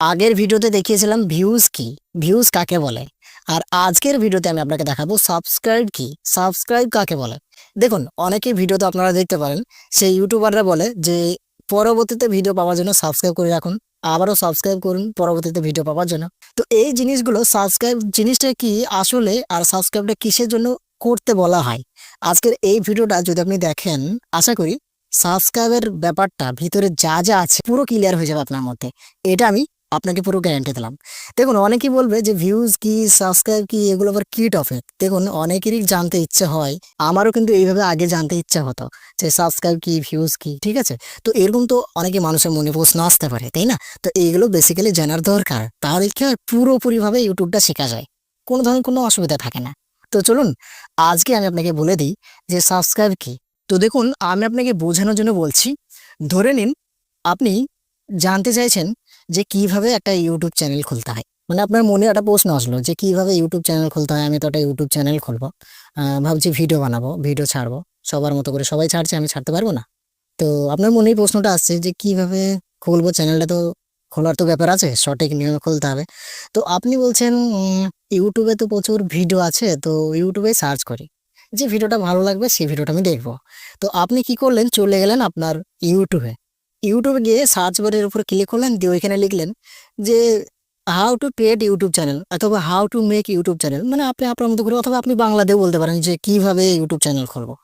আগের ভিডিওতে দেখিয়েছিলাম ভিউজ কি? ভিউজ কাকে বলে? আর আজকের ভিডিওতে আমি আপনাকে দেখাবো সাবস্ক্রাইব কি? সাবস্ক্রাইব কাকে বলে? দেখুন, অনেকেই ভিডিওতে আপনারা দেখতে পারেন, সেই ইউটিউবাররা বলে যে, পরবর্তীতে ভিডিও পাওয়ার জন্য সাবস্ক্রাইব করে রাখুন, আবারও সাবস্ক্রাইব করুন, পরবর্তীতে ভিডিও পাওয়ার জন্য। তো এই জিনিসগুলো সাবস্ক্রাইব জিনিসটা কি আসলে আর সাবস্ক্রাইবটা কিসের জন্য করতে বলা হয়? আজকের এই ভিডিওটা যদি আপনি দেখেন, আশা করি সাবস্ক্রাইবের ব্যাপারটা ভিতরে যা যা আছে পুরো ক্লিয়ার হয়ে যাবে আপনার মধ্যে। এটা আমি আপনাকে পুরো গ্যারান্টি দিলাম। দেখুন, অনেকেই বলবে যে ভিউজ কি সাবস্ক্রাইব কি, এগুলো আবার কি টপিক দেখুন, অনেকেরই জানতে ইচ্ছে হয়, আমারও কিন্তু এইভাবে আগে জানতে ইচ্ছে হতো যে সাবস্ক্রাইব কি ভিউজ কি, ঠিক আছে? তো এরকম তো অনেকে মানুষের মনে প্রশ্ন আসতে পারে, তাই না? তো এইগুলো বেসিক্যালি জানার দরকার, তাহলে কি হয়? পুরোপুরিভাবে ইউটিউবটা শেখা যায়। কোনো ধরনের কোনো অসুবিধা থাকে না। তো চলুন, আজকে আমি আপনাকে বলে দিই যে সাবস্ক্রাইব কি। তো দেখুন, আমি আপনাকে বোঝানোর জন্য বলছি, ধরে নিন, আপনি জানতে চাইছেন যে কীভাবে একটা ইউটিউব চ্যানেল খুলতে হয়। মানে আপনার মনে একটা প্রশ্ন আসলো যে কীভাবে ইউটিউব চ্যানেল খুলতে হয়, আমি তো একটা ইউটিউব চ্যানেল খুলবো। ভাবছি ভিডিও বানাবো ভিডিও ছাড়বো, সবার মতো করে সবাই ছাড়ছে, আমি ছাড়তে পারব না। তো আপনার মনেই প্রশ্নটা আসছে যে কীভাবে খুলবো চ্যানেলটা তো খোলার তো ব্যাপার আছে, সঠিক নিয়মে খুলতে হবে। তো আপনি বলছেন ইউটিউবে তো প্রচুর ভিডিও আছে, তো ইউটিউবে সার্চ করি। যে ভিডিওটা ভালো লাগবে, সেই ভিডিওটা আমি দেখব। তো আপনি কি করলেন? চলে গেলেন আপনার ইউটিউবে ইউটিউবে গিয়ে সার্চ বারের উপর ক্লিক করলেন, দিয়ে ওইখানে লিখলেন যে how to create YouTube channel অথবা how to make YouTube channel মানে আপনি আপনার মতো করে অথবা আপনি বাংলাতেও বলতে পারেন যে, কীভাবে ইউটিউব চ্যানেল খুলবো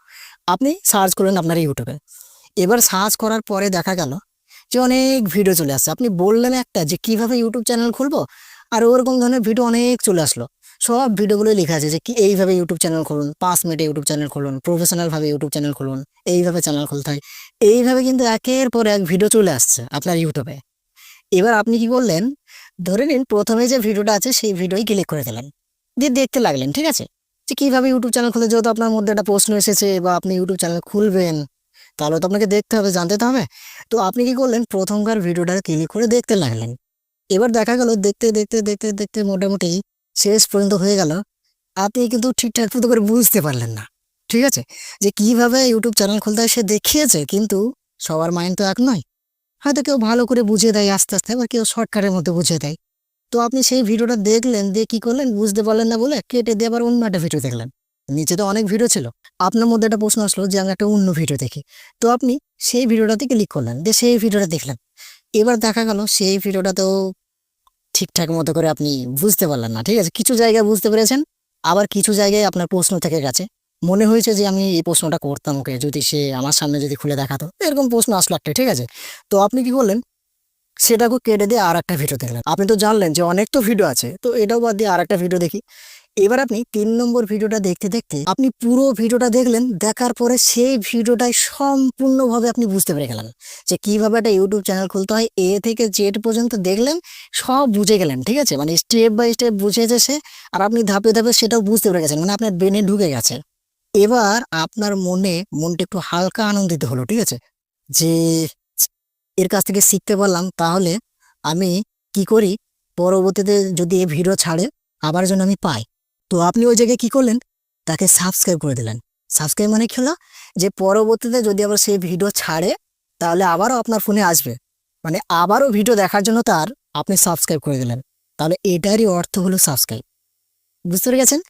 আপনি সার্চ করলেন আপনার ইউটিউবে এবার সার্চ করার পরে দেখা গেল যে, অনেক ভিডিও চলে আসছে। আপনি বললেন একটা যে, কীভাবে ইউটিউব চ্যানেল খুলবো? আর ওরকম ধরনের ভিডিও অনেক চলে আসলো। সব ভিডিওগুলো লেখা আছে যে কি এইভাবে ইউটিউব চ্যানেল খুলুন, পাঁচ মিনিটে ইউটিউব চ্যানেল খুলুন প্রফেশনাল ভাবে ইউটিউব চ্যানেল খুলুন, এইভাবে চ্যানেল খুলতে হয়। এইভাবে কিন্তু একের পর এক ভিডিও চলে আসছে আপনার ইউটিউবে এবার আপনি কি করলেন? ধরে নিন প্রথমে যে ভিডিওটা আছে সেই ভিডিওই ক্লিক করে দিলেন। দিয়ে দেখতে লাগলেন, ঠিক আছে? যে কীভাবে ইউটিউব চ্যানেল খুলে যেহেতু আপনার মধ্যে একটা প্রশ্ন এসেছে বা আপনি ইউটিউব চ্যানেল খুলবেন, তাহলে তো আপনাকে দেখতে হবে, জানতে তো হবে। তো আপনি কি করলেন? প্রথমবার ভিডিওটা ক্লিক করে দেখতে লাগলেন। এবার দেখা গেল দেখতে দেখতে দেখতে দেখতে মোটামুটি শেষ পর্যন্ত হয়ে গেল, আপনি কিন্তু ঠিকঠাক মতো করে বুঝতে পারলেন না। ঠিক আছে? যে কীভাবে ইউটিউব চ্যানেল খুলতে হয় সে দেখিয়েছে, কিন্তু সবার মাইন্ড তো এক নয়। হয়তো কেউ ভালো করে বুঝিয়ে দেয় আস্তে আস্তে, আবার কেউ শর্টকাটের মধ্যে বুঝিয়ে দেয়। তো আপনি সেই ভিডিওটা দেখলেন, দিয়ে কী করলেন? বুঝতে পারলেন না বলে কেটে দিয়ে আবার অন্য একটা ভিডিও দেখলেন। নিচে তো অনেক ভিডিও ছিল। আপনার মধ্যে একটা প্রশ্ন আসলো যে, আমি একটা অন্য ভিডিও দেখি। তো আপনি সেই ভিডিওটাতে ক্লিক করলেন, দিয়ে সেই ভিডিওটা দেখলেন। এবার দেখা গেল, সেই ভিডিওটাতেও ঠিকঠাক মতো করে আপনি বুঝতে পারলেন না, ঠিক আছে? কিছু জায়গায় বুঝতে পেরেছেন, আবার কিছু জায়গায় আপনার প্রশ্ন থেকে গেছে। মনে হয়েছে যে আমি এই প্রশ্নটা করতাম ওকে, যদি সে আমার সামনে যদি খুলে দেখাতো, এরকম প্রশ্ন আসলো একটা, ঠিক আছে? তো আপনি কি করলেন? সেটাকে কেটে দিয়ে আর একটা ভিডিও দেখলেন। আপনি তো জানলেন যে অনেক তো ভিডিও আছে, তো এটাও বাদ দিয়ে আর একটা ভিডিও দেখি। এবার আপনি তিন নম্বর ভিডিওটা দেখতে দেখতে আপনি পুরো ভিডিওটা দেখলেন, দেখার পরে সেই ভিডিওটাই সম্পূর্ণভাবে আপনি বুঝতে পেরে গেলেন যে কীভাবে একটা ইউটিউব চ্যানেল খুলতে হয়, এ থেকে জেড পর্যন্ত দেখলেন, সব বুঝে গেলেন, ঠিক আছে? মানে স্টেপ বাই স্টেপ বুঝেছে সে আর আপনি ধাপে ধাপে সেটাও বুঝতে পেরে গেছেন মানে আপনার ব্রেনে ঢুকে গেছে। এবার আপনার মনে, মনটা একটু হালকা আনন্দিত হলো, ঠিক আছে? যে এর কাছ থেকে শিখতে পারলাম, তাহলে আমি কি করি? পরবর্তীতে যদি এই ভিডিও ছাড়ে, আবার যেন আমি পাই। তো আপনি ওই জায়গায় কী করলেন? তাকে সাবস্ক্রাইব করে দিলেন। সাবস্ক্রাইব মানে কি হলো? যে পরবর্তীতে যদি আবার সেই ভিডিও ছাড়ে, তাহলে আবারও আপনার ফোনে আসবে। মানে আবারও ভিডিও দেখার জন্য তার আপনি সাবস্ক্রাইব করে দিলেন। তাহলে এটারই অর্থ হলো সাবস্ক্রাইব বুঝতে পেরে গেছেন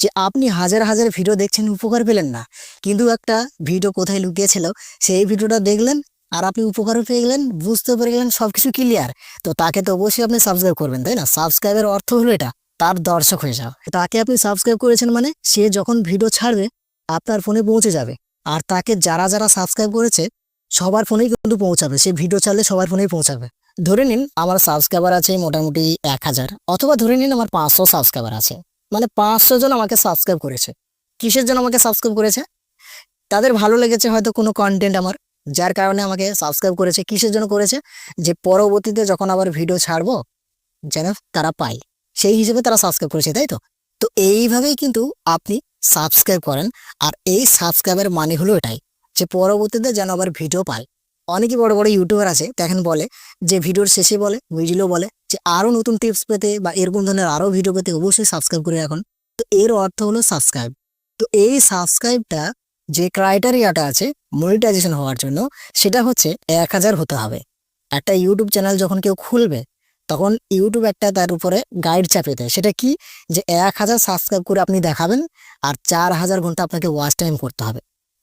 যে আপনি হাজার হাজার ভিডিও দেখছেন, উপকার পেলেন না। কিন্তু একটা ভিডিও কোথায় লুকিয়েছিল, সেই ভিডিওটা দেখলেন আর আপনি উপকারও পেয়ে গেলেন, বুঝতে পেরে গেলেন সব কিছু ক্লিয়ার তো তাকে তো অবশ্যই আপনি সাবস্ক্রাইব করবেন, তাই না? সাবস্ক্রাইবের অর্থ হলো এটা। তার দর্শক হয়ে যাও। তাকে আপনি সাবস্ক্রাইব করেছেন মানে সে যখন ভিডিও ছাড়বে, আপনার ফোনে পৌঁছে যাবে। আর তাকে যারা যারা সাবস্ক্রাইব করেছে, সবার ফোনেই কিন্তু পৌঁছাবে। সে ভিডিও ছাড়লে সবার ফোনেই পৌঁছাবে। ধরে নিন আমার সাবস্ক্রাইবার আছে মোটামুটি এক হাজার। অথবা ধরে নিন আমার পাঁচশো সাবস্ক্রাইবার আছে। মানে পাঁচশো জন আমাকে সাবস্ক্রাইব করেছে। কিসের জন্য আমাকে সাবস্ক্রাইব করেছে? তাদের ভালো লেগেছে হয়তো কোনো কন্টেন্ট আমার, যার কারণে আমাকে সাবস্ক্রাইব করেছে। কিসের জন্য করেছে? যে পরবর্তীতে যখন আবার ভিডিও ছাড়বো, যেন তারা পায়। সেই হিসেবে তারা সাবস্ক্রাইব করেছে, তাই তো? তো এইভাবেই কিন্তু আপনি সাবস্ক্রাইব করেন। আর এই সাবস্ক্রাইবের মানে হলো এটাই যে পরবর্তীতে যেন আবার ভিডিও পায়। অনেকই বড় বড় ইউটিউবার আছে, দেখেন বলে, যে ভিডিওর শেষে বলে মিডিলও বলে যে আরও নতুন টিপস পেতে বা এরকম ধরনের আরও ভিডিও পেতে অবশ্যই সাবস্ক্রাইব করে রাখুন। তো এর অর্থ হলো সাবস্ক্রাইব তো এই সাবস্ক্রাইবটা যে ক্রাইটেরিয়াটা আছে মনিটাইজেশন হওয়ার জন্য, সেটা হচ্ছে এক হাজার হতে হবে। একটা ইউটিউব চ্যানেল যখন কেউ খুলবে তখন ইউটিউব একটা তার উপরে গাইড চাপিয়ে দেয়। সেটা কি? যে এক হাজার সাবস্ক্রাইব করে আপনি দেখাবেন আর চার হাজার ঘণ্টা আপনাকে ওয়াচ টাইম করতে হবে।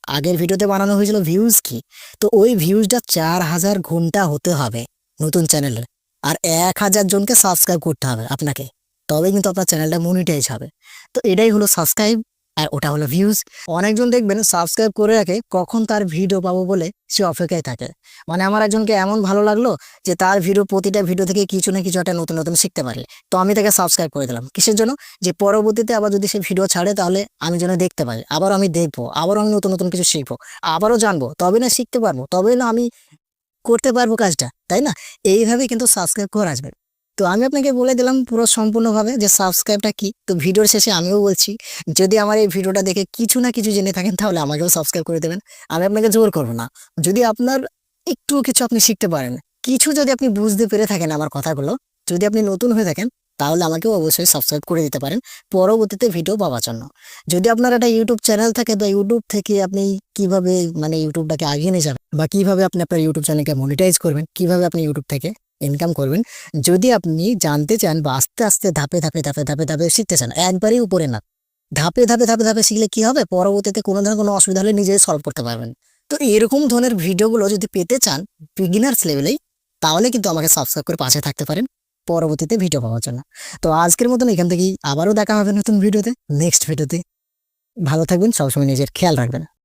আগের ভিডিওতে বানানো হয়েছিল ভিউজ কি? তো ওই ভিউজটা চার হাজার ঘণ্টা হতে হবে নতুন চ্যানেলের আর এক হাজার জনকে সাবস্ক্রাইব করতে হবে আপনাকে। তবে কিন্তু আপনার চ্যানেলটা মনিটাইজ হবে। তো এটাই হলো সাবস্ক্রাইব আর ওটা হলো ভিউজ অনেকজন দেখবেন সাবস্ক্রাইব করে রাখে, কখন তার ভিডিও পাবো বলে সে অপেক্ষায় থাকে। মানে আমার একজনকে এমন ভালো লাগল যে তার ভিডিও প্রতিটা ভিডিও থেকে কিছু না কিছু একটা নতুন নতুন শিখতে পারলে তো আমি তাকে সাবস্ক্রাইব করে দিলাম। কিসের জন্য? যে পরবর্তীতে আবার যদি সে ভিডিও ছাড়ে তাহলে আমি যেন দেখতে পাই আবার আমি দেখব আবারও আমি নতুন নতুন কিছু শিখব, আবারও জানব, তবে না শিখতে পারব, তবে না আমি করতে পারব কাজটা, তাই না? এইভাবে কিন্তু সাবস্ক্রাইব করা যাবে। তো আমি আপনাকে বলে দিলাম পুরো সম্পূর্ণভাবে যে সাবস্ক্রাইবটা কি? তো ভিডিওর শেষে আমিও বলছি, যদি আমার এই ভিডিওটা দেখে কিছু না কিছু জেনে থাকেন, তাহলে আমাকেও সাবস্ক্রাইব করে দেবেন। আমি আপনাকে জোর করব না। যদি আপনার একটু কিছু আপনি শিখতে পারেন, কিছু যদি আপনি বুঝতে পেরে থাকেন আমার কথাগুলো, যদি আপনি নতুন হয়ে থাকেন, তাহলে আমাকেও অবশ্যই সাবস্ক্রাইব করে দিতে পারেন পরবর্তীতে ভিডিও পাওয়ার জন্য। যদি আপনার একটা ইউটিউব চ্যানেল থাকে বা ইউটিউব থেকে আপনি কীভাবে মানে ইউটিউবটাকে আগিয়ে নিয়ে যাবেন, বা কীভাবে আপনি আপনার ইউটিউব চ্যানেলকে মনিটাইজ করবেন, কীভাবে আপনি ইউটিউব থেকে ইনকাম করবেন, যদি আপনি জানতে চান বা আস্তে আস্তে ধাপে ধাপে ধাপে ধাপে ধাপে শিখতে চান, একবারই উপরে না। ধাপে ধাপে ধাপে ধাপে শিখলে কি হবে? পরবর্তীতে কোনো ধরনের কোনো অসুবিধা হলে নিজেই সলভ করতে পারবেন। তো এরকম ধরনের ভিডিওগুলো যদি পেতে চান বিগিনার্স লেভেলেই তাহলে কিন্তু আমাকে সাবস্ক্রাইব করে পাশে থাকতে পারেন পরবর্তীতে ভিডিও পাওয়ার জন্য। তো আজকের মতন এখান থেকেই আবারও দেখা হবে নতুন ভিডিওতে নেক্সট ভিডিওতে ভালো থাকবেন, সবসময় নিজের খেয়াল রাখবেন।